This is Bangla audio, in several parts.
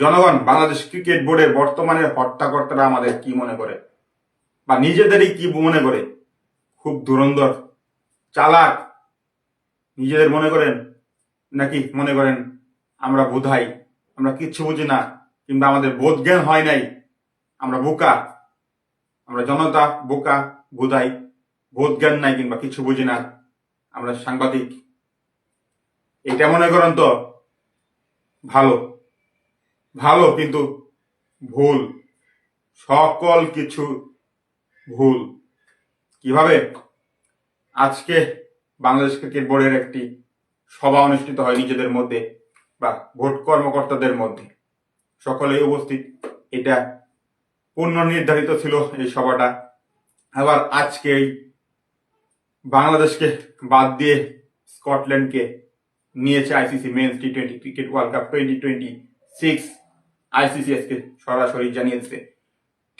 জনগণ, বাংলাদেশ ক্রিকেট বোর্ডের বর্তমানের হত্যাকর্তারা আমাদের কি মনে করে? বা নিজেদেরই কি মনে করে? খুব ধুরন্ধর, চালাক। নিজেদের মনে করেন নাকি মনে করেন আমরা বোধাই? আমরা কিচ্ছু বুঝি না, কিংবা আমাদের বোধ জ্ঞান হয় নাই। আমরা বোকা। আমরা জনতা, বোকা, বোধাই। বোধ জ্ঞান নাই কিংবা কিছু বুঝি না, আমরা সাংবাদিক। এটা মনে করেন তো ভালো। ভালো কিন্তু ভুল। সকল কিছু ভুল। কীভাবে? আজকে বাংলাদেশ ক্রিকেট বোর্ডের একটি সভা অনুষ্ঠিত হয় নিজেদের মধ্যে বা ভোট কর্মকর্তাদের মধ্যে। সকলেই উপস্থিত। এটা পূর্ণ নির্ধারিত ছিল এই সভাটা। আবার আজকে বাংলাদেশকে বাদ দিয়ে স্কটল্যান্ডকে নিয়েছে ICC men's T twenty cricket world cup twenty twenty six. ICC আজকে সরাসরি জানিয়েছে।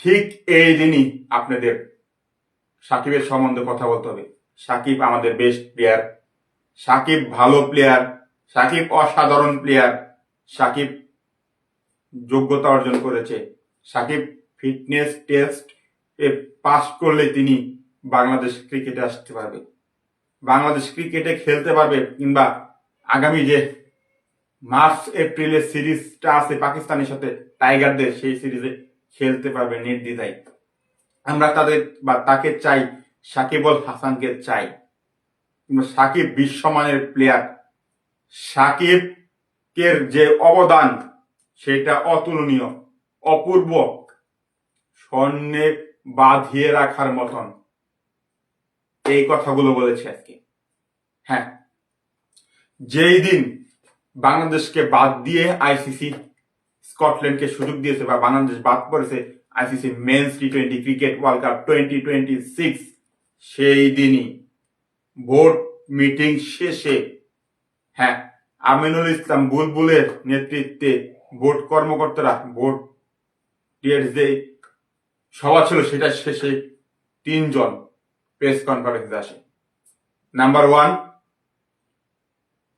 ঠিক এই দিনই আপনাদের সাকিবের সম্বন্ধে কথা বলতে হবে। সাকিব আমাদের বেস্ট প্লেয়ার সাকিব ভালো প্লেয়ার সাকিব অসাধারণ প্লেয়ার সাকিব যোগ্যতা অর্জন করেছে। সাকিব ফিটনেস টেস্ট এ পাস করলে তিনি বাংলাদেশ ক্রিকেটে আসতে পারবে। বাংলাদেশ ক্রিকেটে খেলতে পারবে কিংবা আগামী যে মার্চ এপ্রিলের সিরিজটা আছে পাকিস্তানের সাথে, টাইগারদের সেই সিরিজে খেলতে পারবে নির্দ্বিধায়। আমরা তাদের বা তাকে চাই সাকিবুল হাসানকে চাই। সাকিব বিশ্বমানের প্লেয়ার সাকিবের যে অবদান, সেটা অতুলনীয়, অপূর্ব, স্বর্ণে বাঁধিয়ে রাখার মতন। এই কথাগুলো বলেছে আজকে। হ্যাঁ যেই দিন বাংলাদেশকে বাদ দিয়ে আইসিসি স্কটল্যান্ডকে সুযোগ দিয়েছে বা বাংলাদেশ বাদ করেছে ICC men's T twenty cricket world cup twenty twenty six সেই দিনই। বোর্ড মিটিং শেষে হ্যাঁ আমিনুল ইসলাম বুলবুলের নেতৃত্বে বোর্ড কর্মকর্তারা বোর্ড যে সভা ছিল সেটা শেষে তিনজন প্রেস কনফারেন্সে আসে। নাম্বার ওয়ান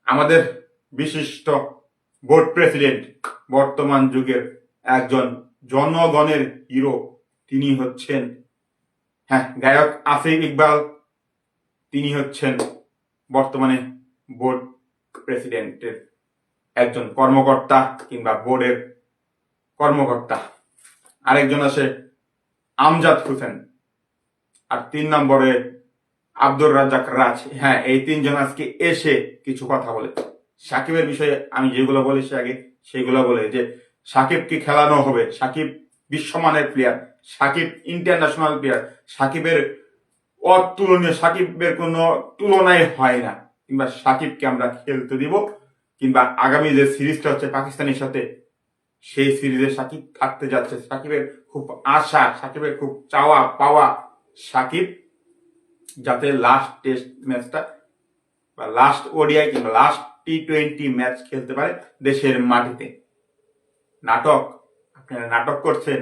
আমাদের বিশিষ্ট বোর্ড প্রেসিডেন্ট বর্তমান যুগের একজন জনগণের হিরো। তিনি হচ্ছেন হ্যাঁ গায়ক আসিফ ইকবাল। তিনি হচ্ছেন বর্তমানে বোর্ড প্রেসিডেন্টের একজন কর্মকর্তা কিংবা বোর্ডের কর্মকর্তা। আরেকজন আছে আমজাদ হোসেন। আর তিন নম্বরে আব্দুর রাজাক রাজ। হ্যাঁ এই তিনজন আজকে এসে কিছু কথা বলে সাকিবের বিষয়ে আমি যেগুলো বলেছি আগে সেগুলো বলে। যে সাকিবকে খেলানো হবে? সাকিব বিশ্বমানের প্লেয়ার সাকিব ইন্টারন্যাশনাল প্লেয়ার সাকিবের অতুলনীয়, সাকিবের কোনো তুলনাই হয় না। কিংবা সাকিবকে আমরা খেলতে দিব, কিংবা আগামী যে সিরিজটা হচ্ছে পাকিস্তানের সাথে, সেই সিরিজে সাকিব থাকতে যাচ্ছে। সাকিবের খুব আশা, সাকিবের খুব চাওয়া, পাওয়া সাকিব, যাতে লাস্ট টেস্ট ম্যাচটা বা লাস্ট ওডিআই কিংবা লাস্ট টি টোয়েন্টি ম্যাচ খেলতে পারে দেশের মাটিতে। নাটক, আপনারা নাটক করছেন,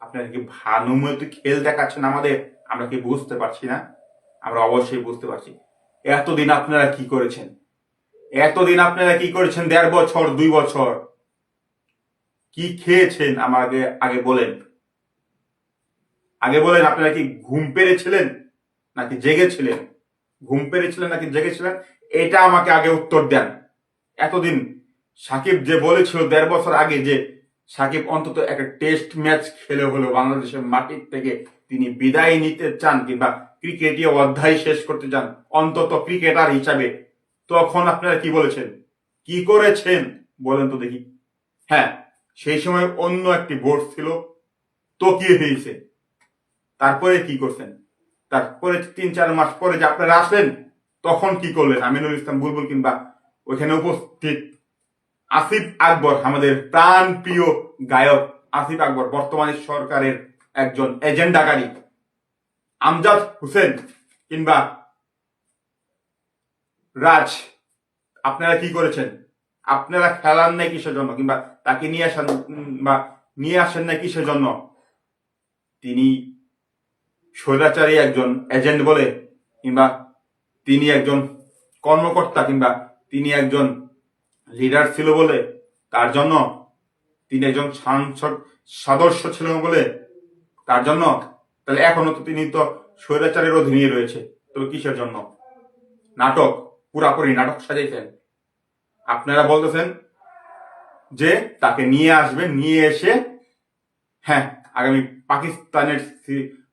আপনারা কি ভানুমতি খেল দেখাচ্ছেন আমাদের? আমরা কি বুঝতে পারছি না? আমরা অবশ্যই বুঝতে পারছি। এতদিন আপনারা কি করেছেন? এতদিন আপনারা কি করেছেন দেড় বছর, দুই বছর? কি খেয়েছেন আমাকে আগে বলেন? আগে বলেন, আপনারা কি ঘুম পেরেছিলেন নাকি জেগেছিলেন? ঘুম পেরেছিলেন নাকি জেগেছিলেন? এটা আমাকে আগে উত্তর দেন। এতদিন সাকিব যে বলেছিল দেড় বছর আগে যে সাকিব অন্তত একটা টেস্ট ম্যাচ খেলে হলো বাংলাদেশের মাটির থেকে তিনি বিদায় নিতে চান কিংবা ক্রিকেটীয় অধ্যায় শেষ করতে চান, অন্তত ক্রিকেটার হিসাবে। তখন আপনারা কি বলেছেন? কি করেছেন? বলেন তো দেখি। হ্যাঁ সেই সময় অন্য একটি বোর্ড ছিল, তকিয়ে হয়েছে তারপরে কি করছেন? তারপরে তিন চার মাস পরে যে আপনারা আসলেন তখন কি করলেন? আমিনুল ইসলাম বুলবুল কিংবা ওইখানে উপস্থিত আসিফ আকবর, আমাদের প্রাণ প্রিয় গায়ক আসিফ আকবর, বর্তমানে সরকারের একজন এজেন্ডাকারী। আমজাদ হোসেন কিংবা রাজ, আপনারা কি করেছেন? আপনারা খেলান নাই কিসের জন্য? কিংবা তাকে নিয়ে আসেন বা নিয়ে আসেন না কিসের জন্য? তিনি স্বৈরাচারী একজন এজেন্ট বলে, কিংবা তিনি একজন কর্মকর্তা কিংবা তিনি একজন লিডার ছিল বলে, তার জন্য তিনি একজন সাংসদ, সদস্য ছিলেন বলে, তার জন্য তাহলে এখনও তো তিনি তো স্বৈরাচারের অধীনে রয়েছে। তবে কিসের জন্য? নাটক, পুরাপুরি নাটক সাজাইছেন। আপনারা বলতেছেন যে তাকে নিয়ে আসবেন নিয়ে এসে হ্যাঁ আগামী পাকিস্তানের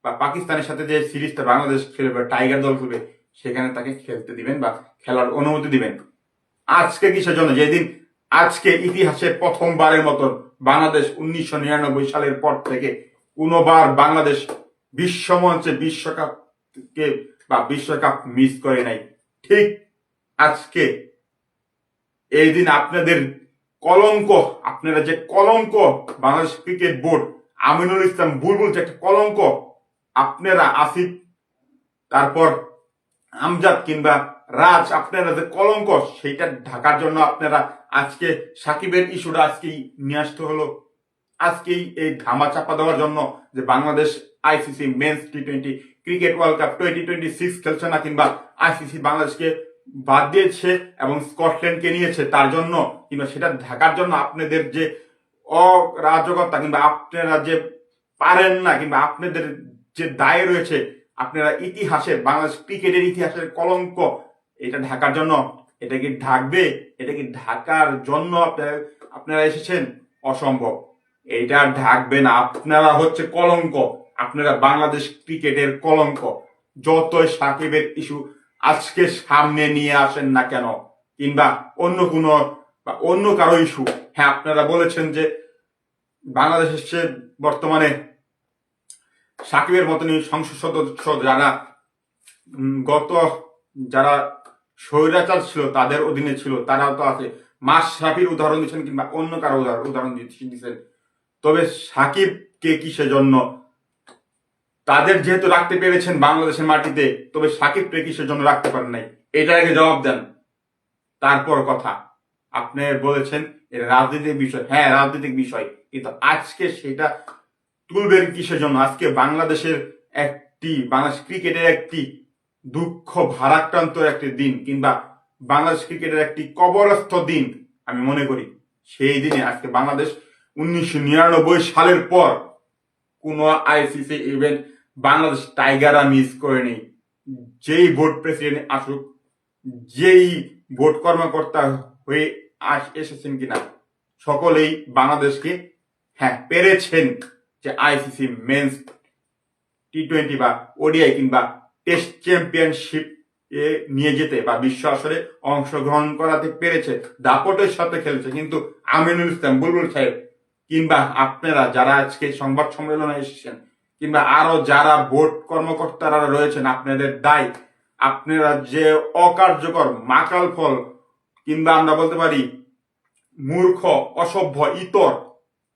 বা পাকিস্তানের সাথে যে সিরিজটা বাংলাদেশ খেলবে, টাইগার দল খেলবে সেখানে তাকে খেলতে দিবেন বা খেলার অনুমতি দিবেন। আজকে কিসের জন্য? যেদিন আজকে ইতিহাসে প্রথমবারের মতো বাংলাদেশ উনিশশো নিরানব্বই সালের পর থেকে কোনোবার বাংলাদেশ বিশ্বমঞ্চে বিশ্বকাপকে বা বিশ্বকাপ মিস করে নাই। ঠিক আজকে এই দিন আপনাদের কলঙ্ক, আপনারা যে কলঙ্ক, বাংলাদেশ ক্রিকেট বোর্ড আমিনুল ইসলাম বুলবুল যে একটা কলঙ্ক, আপনারা আসিফ, তারপর আমজাদ কিংবা রাজ, আপনারা যে কলঙ্ক, সেইটা ঢাকার জন্য আপনারা আজকে সাকিবের ইস্যুটা আজকেই নিয়ে আসতে হলো। আজকেই এই ধামা চাপা দেওয়ার জন্য যে Bangladesh ICC men's T twenty cricket world cup twenty twenty six খেলছে না কিংবা আইসিসি বাংলাদেশকে বাদ দিয়েছে এবং স্কটল্যান্ডকে নিয়েছে তার জন্য, কিংবা সেটা ঢাকার জন্য আপনাদের যে অরাজকতা কিংবা আপনারা যে পারেন না কিংবা আপনাদের যে দায় রয়েছে আপনারা ইতিহাসের, বাংলাদেশ ক্রিকেটের ইতিহাসের কলঙ্ক, এটা ঢাকার জন্য, এটা কি ঢাকবে? এটা কি ঢাকার জন্য আপনারা আপনারা এসেছেন? অসম্ভব। এইটা ঢাকবে না। আপনারা হচ্ছে কলঙ্ক। আপনারা বাংলাদেশ ক্রিকেটের কলঙ্ক। যতই সাকিবের ইস্যু আজকে সামনে নিয়ে আসেন না কেন, কিংবা অন্য কোনো বা অন্য কারও ইস্যু হ্যাঁ আপনারা বলেছেন যে বাংলাদেশের বর্তমানে সাকিবের মতনই সংসদ সদস্য যারা গত যারা স্বৈরাচার ছিল, তাদের অধীনে ছিল, তারাও তো আছে। মাস সাকির উদাহরণ দিচ্ছেন কিংবা অন্য কারও উদাহরণ উদাহরণ দিচ্ছেন। তবে সাকিবকে কি সেজন্য? তাদের যেহেতু রাখতে পেরেছেন বাংলাদেশের মাটিতে, তবে সাকিবকে কি সেজন্য রাখতে পারেন নাই? এটা আগে জবাব দেন। তারপর কথা। আপনি বলেছেন রাজনৈতিক বিষয়। হ্যাঁ রাজনৈতিক বিষয়। কিন্তু আজকে সেটা তুলবেন কিসের জন্য আজকে বাংলাদেশের একটি, বাংলাদেশ ক্রিকেটের একটি দুঃখ ভারাক্রান্ত একটি দিন কিংবা বাংলাদেশ ক্রিকেটের একটি কবরস্থ দিন আমি মনে করি। সেই দিনে আজকে বাংলাদেশ উনিশশো নিরানব্বই সালের পর কোন আইসিসি ইভেন্ট বাংলাদেশ টাইগাররা মিস করেনি। যেই বোর্ড প্রেসিডেন্ট আসুক, যেই বোর্ড কর্মকর্তা হয়ে আস, এসেছেন কিনা, সকলেই বাংলাদেশকে হ্যাঁ পেরেছেন। যে আইসিসি মেন্স টি টোয়েন্টি বা ওডিআই কিংবা টেস্ট চ্যাম্পিয়নশিপ এ নিয়ে যেতে বা বিশ্ব আসরে অংশগ্রহণ করাতে পেরেছে, দাপটের সাথে খেলেছে। কিন্তু আমিনুল ইসলাম, বুলবুল সাহেব কিংবা আপনারা যারা আজকে সংবাদ সম্মেলনে এসেছেন কিংবা আরও যারা বোর্ড কর্মকর্তারা রয়েছেন, আপনাদের দায়, আপনারা যে অকার্যকর মাকাল ফল কিংবা আমরা বলতে পারি মূর্খ, অসভ্য, ইতর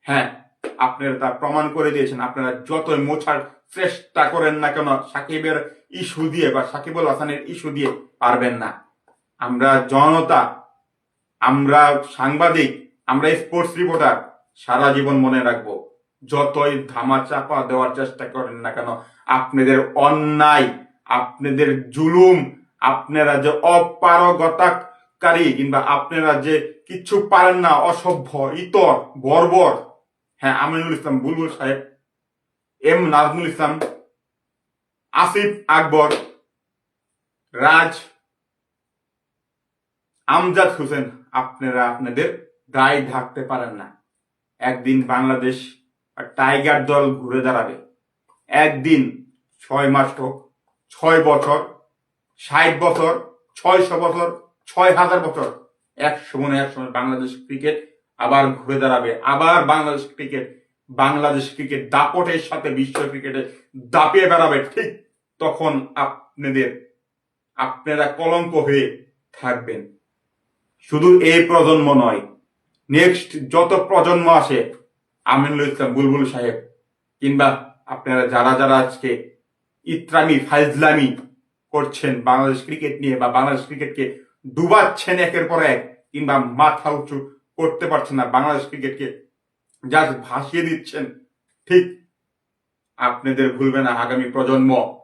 হ্যাঁ আপনারা তা প্রমাণ করে দিয়েছেন। আপনারা যতই মোছার চেষ্টা করেন না কেন, সাকিবের ইস্যু দিয়ে বা সাকিবুল হাসানের ইস্যু দিয়ে পারবেন না। আমরা জনতা, আমরা সাংবাদিক, আমরা স্পোর্টস রিপোর্টার, সারা জীবন মনে রাখব, যতই ধামা চাপা দেওয়ার চেষ্টা করেন না কেন, আপনাদের অন্যায়, আপনাদের জুলুম, আপনারা যে অপারগতাকারী কিংবা আপনারা যে কিচ্ছু পারেন না, অসভ্য, ইতর, বর্বর হ্যাঁ আমিনুল ইসলাম বুলবুল সাহেব, এম নাজমুল ইসলাম, আসিফ আকবর, রাজ, আমজাদ হোসেন, আপনারা আপনাদের দায় ঢাকতে পারেন না। একদিন বাংলাদেশ টাইগার দল ঘুরে দাঁড়াবে। একদিন ছয় মাস হোক, ছয় বছর, ষাট বছর, ছয়শো বছর, ছয় হাজার বছর এক সময় এক সময় বাংলাদেশ ক্রিকেট আবার ঘুরে দাঁড়াবে, আবার বাংলাদেশ ক্রিকেট বাংলাদেশ ক্রিকেট দাপটের সাথে বিশ্ব ক্রিকেটে দাপিয়ে বেড়াবে। ঠিক তখন আপনাদের, আপনারা কলঙ্ক হয়ে থাকবেন। শুধু এই প্রজন্ম নয় নেক্সট যত প্রজন্ম আসে, আমিনুল ইসলাম, বুলবুল সাহেব, কিংবা আপনারা যারা যারা আজকে ইত্রামি, ফাইজলামি করছেন বাংলাদেশ ক্রিকেট নিয়ে বা বাংলাদেশ ক্রিকেটকে ডুবাচ্ছেন একের পর এক, কিংবা মাথা উঁচু করতে পারছেন না। বাংলাদেশ ক্রিকেটকে জাস্ট ভাসিয়ে দিচ্ছেন। ঠিক। আপনাদের ভুলবে না আগামী প্রজন্ম।